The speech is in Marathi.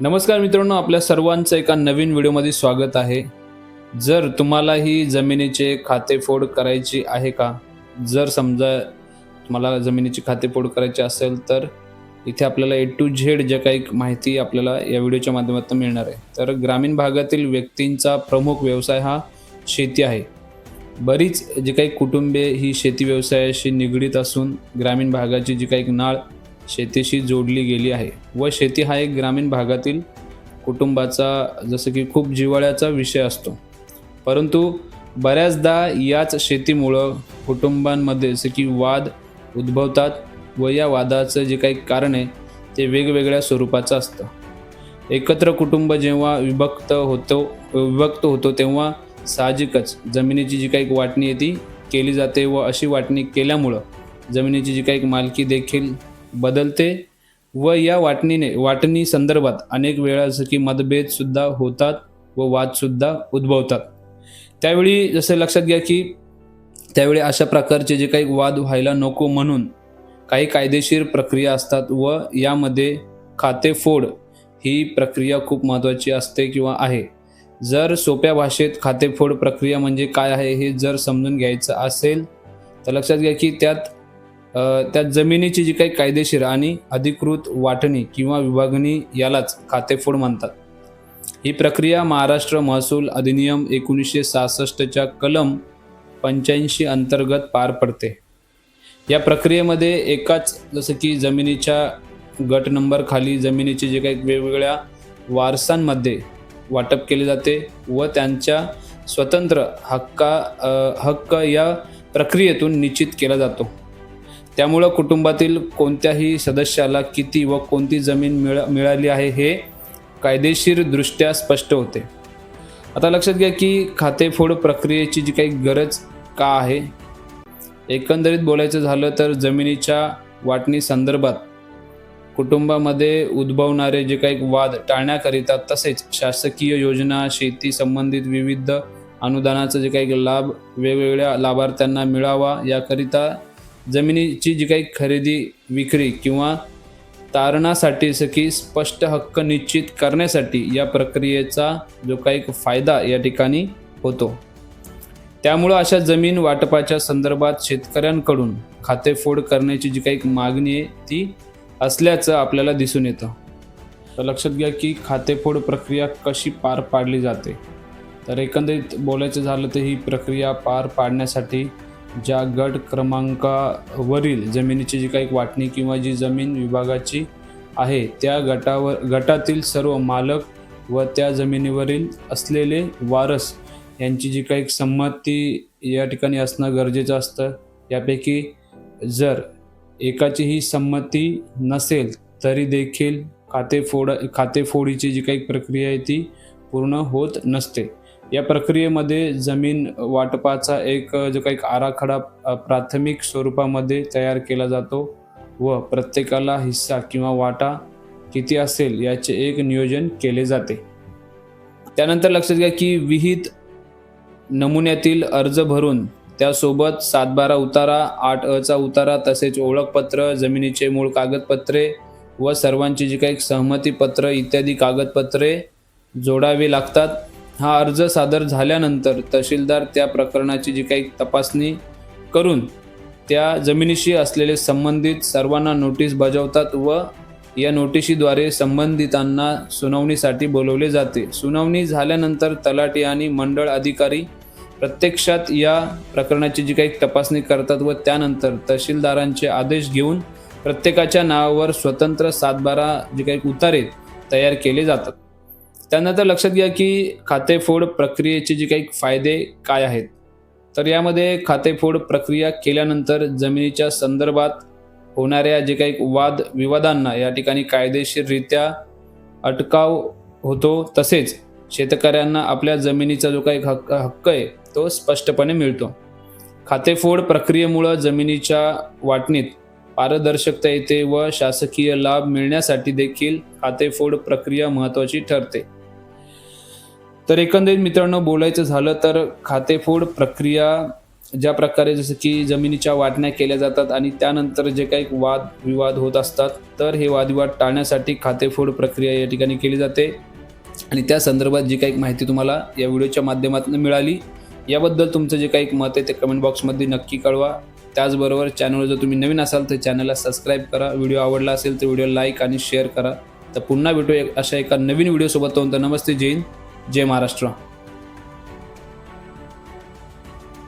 नमस्कार मित्रांनो आपल्या सर्वांचं एका नवीन व्हिडिओमध्ये स्वागत आहे. जर तुम्हाला ही जमिनीचे खातेफोड करायची आहे का? जर समजा तुम्हाला जमिनीची खातेफोड करायची असेल तर इथे आपल्याला ए टू झेड जे काही माहिती आपल्याला या व्हिडिओच्या माध्यमातून मिळणार आहे. तर ग्रामीण भागातील व्यक्तींचा प्रमुख व्यवसाय हा शेती आहे. बरीच जी काही कुटुंबे ही शेती व्यवसायाशी निगडीत असून ग्रामीण भागाची जी काही नाळ शेतीशी जोडली गेली आहे व शेती हा एक ग्रामीण भागातील कुटुंबाचा जसं की खूप जिव्हाळ्याचा विषय असतो. परंतु बऱ्याचदा याच शेतीमुळं कुटुंबांमध्ये जसं की वाद उद्भवतात व या वादाचं जे काही कारण आहे ते वेगवेगळ्या स्वरूपाचं असतं. एकत्र कुटुंब जेव्हा विभक्त होतो विभक्त होतो तेव्हा साहजिकच जमिनीची जी काही वाटणी आहे ती केली जाते व अशी वाटणी केल्यामुळं जमिनीची जी काही मालकी देखील बदलते व या वाटणीने वाटणी संदर्भात अनेक वेळा जसं की मतभेदसुद्धा होतात व वादसुद्धा उद्भवतात. त्यावेळी जसं लक्षात घ्या की त्यावेळी अशा प्रकारचे जे काही वाद व्हायला नको म्हणून काही कायदेशीर प्रक्रिया असतात व यामध्ये खातेफोड ही प्रक्रिया खूप महत्त्वाची असते किंवा आहे. जर सोप्या भाषेत खातेफोड प्रक्रिया म्हणजे काय आहे हे जर समजून घ्यायचं असेल तर लक्षात घ्या की त्यात त्या जमिनीची जी काही कायदेशीर आणि अधिकृत वाटणी किंवा विभागणी यालाच खातेफोड म्हणतात. ही प्रक्रिया महाराष्ट्र महसूल अधिनियम एकोणीसशे सहासष्टच्या कलम पंच्याऐंशी अंतर्गत पार पडते. या प्रक्रियेमध्ये एकाच जसं की जमिनीच्या गट नंबर खाली जमिनीचे जे काही वेगवेगळ्या वारसांमध्ये वाटप केले जाते व त्यांच्या स्वतंत्र हक्का हक्क या प्रक्रियेतून निश्चित केला जातो. त्यामुळं कुटुंबातील कोणत्याही सदस्याला किती व कोणती जमीन मिळ मिळाली आहे हे कायदेशीरदृष्ट्या स्पष्ट होते. आता लक्षात घ्या की खातेफोड प्रक्रियेची जी काही गरज का आहे एकंदरीत बोलायचं झालं तर जमिनीच्या वाटणी संदर्भात कुटुंबामध्ये उद्भवणारे जे काही वाद टाळण्याकरिता तसेच शासकीय योजना शेती संबंधित विविध अनुदानाचा जे काही लाभ वेगवेगळ्या लाभार्थ्यांना मिळावा याकरिता जमिनीची जी काही खरेदी विक्री किंवा तारणासाठी सखी स्पष्ट हक्क निश्चित करण्यासाठी या प्रक्रियेचा जो काही फायदा या ठिकाणी होतो. त्यामुळं अशा जमीन वाटपाच्या संदर्भात शेतकऱ्यांकडून खातेफोड करण्याची जी काही मागणी आहे ती असल्याचं आपल्याला दिसून येतं. तर लक्षात घ्या की खातेफोड प्रक्रिया कशी पार पाडली जाते. तर एकंदरीत बोलायचं झालं तर ही प्रक्रिया पार पाडण्यासाठी ज्या गट क्रमांकावरील जमिनीची जी काही वाटणी किंवा जी जमीन विभागाची आहे त्या गटावर गटातील सर्व मालक व त्या जमिनीवरील असलेले वारस यांची जी काही संमती या ठिकाणी असणं गरजेचं असतं. यापैकी जर एकाचीही संमती नसेल तरी देखील खातेफोड खातेफोडीची जी काही प्रक्रिया आहे ती पूर्ण होत नसते. या प्रक्रियेमध्ये जमीन वाटपाचा एक जो काही आराखडा प्राथमिक स्वरूपामध्ये तयार केला जातो व प्रत्येकाला हिस्सा किंवा वाटा किती असेल याचे एक नियोजन केले जाते. त्यानंतर लक्षात घ्या की विहित नमुन्यातील अर्ज भरून त्यासोबत सातबारा उतारा आठ अचा उतारा तसेच ओळखपत्र जमिनीचे मूळ कागदपत्रे व सर्वांची जी काही सहमतीपत्र इत्यादी कागदपत्रे जोडावी लागतात. हा अर्ज सादर झाल्यानंतर तहसीलदार त्या प्रकरणाची जी काही तपासणी करून त्या जमिनीशी असलेले संबंधित सर्वांना नोटीस बजावतात व या नोटिशीद्वारे संबंधितांना सुनावणीसाठी बोलवले जाते. सुनावणी झाल्यानंतर तलाठी आणि मंडळ अधिकारी प्रत्यक्षात या प्रकरणाची जी काही तपासणी करतात व त्यानंतर तहसीलदारांचे आदेश घेऊन प्रत्येकाच्या नावावर स्वतंत्र सातबारा जे काही उतारे तयार केले जातात. त्यानंतर लक्षात घ्या की खातेफोड प्रक्रियेचे जे काही फायदे काय आहेत. तर यामध्ये खातेफोड प्रक्रिया केल्यानंतर जमिनीच्या संदर्भात होणाऱ्या जे काही वाद विवादांना या ठिकाणी कायदेशीररित्या अटकाव होतो तसेच शेतकऱ्यांना आपल्या जमिनीचा जो काही हक्क हक्क आहे तो स्पष्टपणे मिळतो. खातेफोड प्रक्रियेमुळं जमिनीच्या वाटणीत पारदर्शकता येते व शासकीय लाभ मिळण्यासाठी देखील खातेफोड प्रक्रिया महत्त्वाची ठरते. तर एकंदरीत मित्रांनो बोलायचं झालं तर खातेफोड प्रक्रिया ज्या प्रकारे जसं की जमिनीच्या वाटण्या केल्या जातात आणि त्यानंतर जे काही वाद विवाद होत असतात तर हे वादविवाद टाळण्यासाठी खातेफोड प्रक्रिया या ठिकाणी केली जाते. आणि त्या संदर्भात जी काही माहिती तुम्हाला या व्हिडिओच्या माध्यमातून मिळाली याबद्दल तुमचं जे काही मत आहे ते कमेंट बॉक्समध्ये नक्की कळवा. त्याचबरोबर चॅनलवर जर तुम्ही नवीन असाल तर चॅनलला सबस्क्राईब करा. व्हिडिओ आवडला असेल तर व्हिडिओ लाईक आणि शेअर करा. तर पुन्हा भेटू एक- अशा एका नवीन व्हिडिओसोबत तोपर्यंत नमस्ते जैन जय महाराष्ट्र.